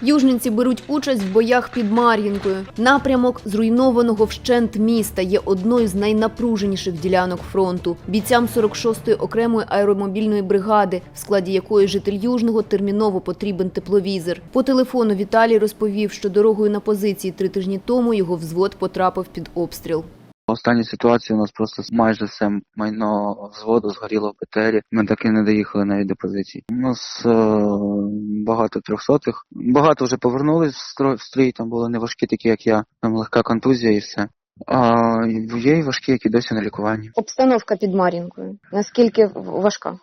Южненці беруть участь в боях під Мар'їнкою. Напрямок зруйнованого вщент міста є одною з найнапруженіших ділянок фронту. Бійцям 46-ї окремої аеромобільної бригади, в складі якої житель Южного терміново потрібен тепловізор. По телефону Віталій розповів, що дорогою на позиції три тижні тому його взвод потрапив під обстріл. Останні ситуації у нас просто майже все майно взводу згоріло в БТРі. Ми так і не доїхали навіть до позицій. У нас е, багато трьохсотих. Багато вже повернулись в строй в стрій, там були не важкі, такі як я, там легка контузія і все. А є й важкі, які досі на лікуванні. Обстановка під Мар'їнкою. Наскільки важка?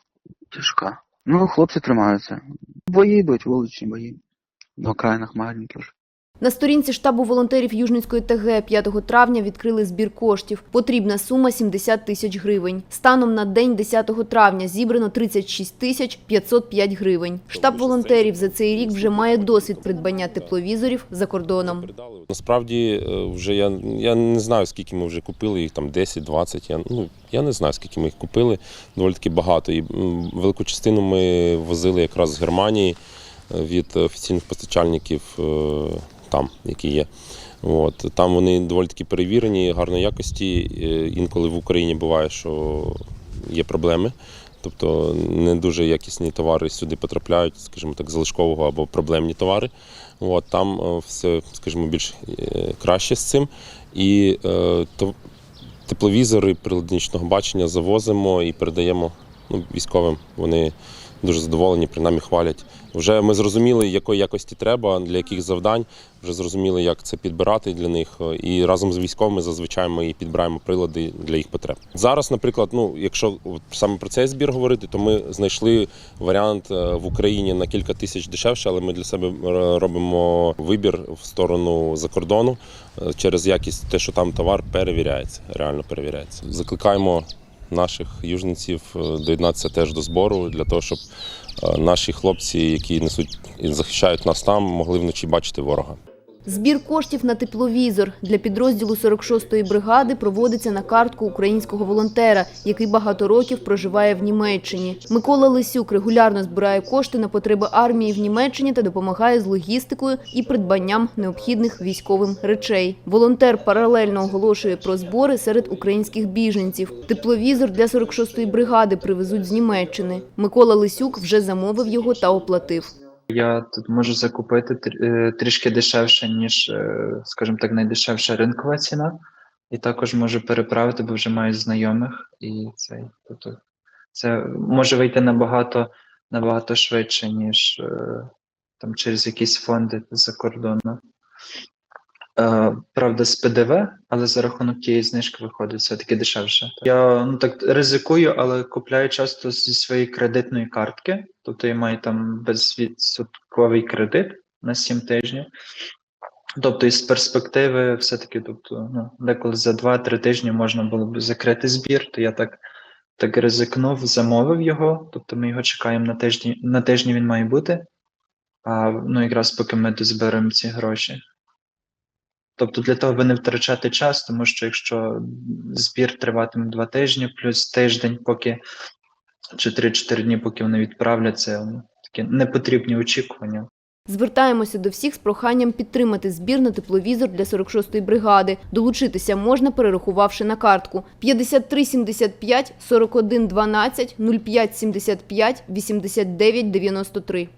Тяжка. Ну, хлопці тримаються. Бої йдуть, вуличні бої. На окраїнах маленьких. На сторінці штабу волонтерів Южницької ТГ 5 травня відкрили збір коштів. Потрібна сума 70 тисяч гривень. Станом на день 10 травня зібрано 36 тисяч 505 гривень. Штаб волонтерів за цей рік вже має досвід придбання тепловізорів за кордоном. Насправді е, вже я, я не знаю, скільки ми вже купили їх, там 10-20. Я, ну, я не знаю, скільки ми їх купили, доволі таки багато. І велику частину ми возили якраз з Германії е, від офіційних постачальників е, там, які є. От. Там вони доволі таки перевірені, гарної якості. Е, Інколи в Україні буває, що є проблеми. Тобто не дуже якісні товари сюди потрапляють, скажімо так, залишкового або проблемні товари. От, там е, все, скажімо, більш е, краще з цим. І е, тепловізори прилади нічного бачення завозимо і передаємо ну, військовим. Вони дуже задоволені, принаймні хвалять. Вже ми зрозуміли, якої якості треба, для яких завдань. Вже зрозуміли, як це підбирати для них. І разом з військовими зазвичай ми і підбираємо прилади для їх потреб. Зараз, наприклад, ну якщо саме про цей збір говорити, то ми знайшли варіант е, в Україні на кілька тисяч дешевше, але ми для себе е, робимо вибір в сторону за кордону е, через якість, те, що там товар перевіряється, реально перевіряється. Закликаємо наших южниців е, доєднатися теж до збору для того, щоб е, наші хлопці, які несуть і захищають нас там, могли вночі бачити ворога. Збір коштів на тепловізор для підрозділу 46-ї бригади проводиться на картку українського волонтера, який багато років проживає в Німеччині. Микола Лисюк регулярно збирає кошти на потреби армії в Німеччині та допомагає з логістикою і придбанням необхідних військовим речей. Волонтер паралельно оголошує про збори серед українських біженців. Тепловізор для 46-ї бригади привезуть з Німеччини. Микола Лисюк вже замовив його та оплатив. Я тут можу закупити е, трішки дешевше, ніж, е, скажімо так, найдешевша ринкова ціна. І також можу переправити, бо вже маю знайомих, і цей, тобто, це може вийти набагато, набагато швидше, ніж е, там через якісь фонди за кордону. Е, правда, з ПДВ, але за рахунок тієї знижки виходить все-таки дешевше. Я ну так ризикую, але купляю часто зі своєї кредитної картки. Тобто я маю там безвідсотковий кредит на 7 тижнів. Тобто, із перспективи, все-таки, тобто, ну, деколи за 2-3 тижні можна було б закрити збір, то я так, так ризикнув, замовив його. Тобто ми його чекаємо на тижні. На тижні він має бути. А ну, якраз поки ми дозберемо ці гроші. Тобто для того, аби не втрачати час, тому що якщо збір триватиме два тижні, плюс тиждень, поки чи 3-4 дні, поки вони відправляться, ну, такі непотрібні очікування. Звертаємося до всіх з проханням підтримати збір на тепловізор для 46-ї бригади. Долучитися можна, перерахувавши на картку 53 75 41 12 05 75 89 93.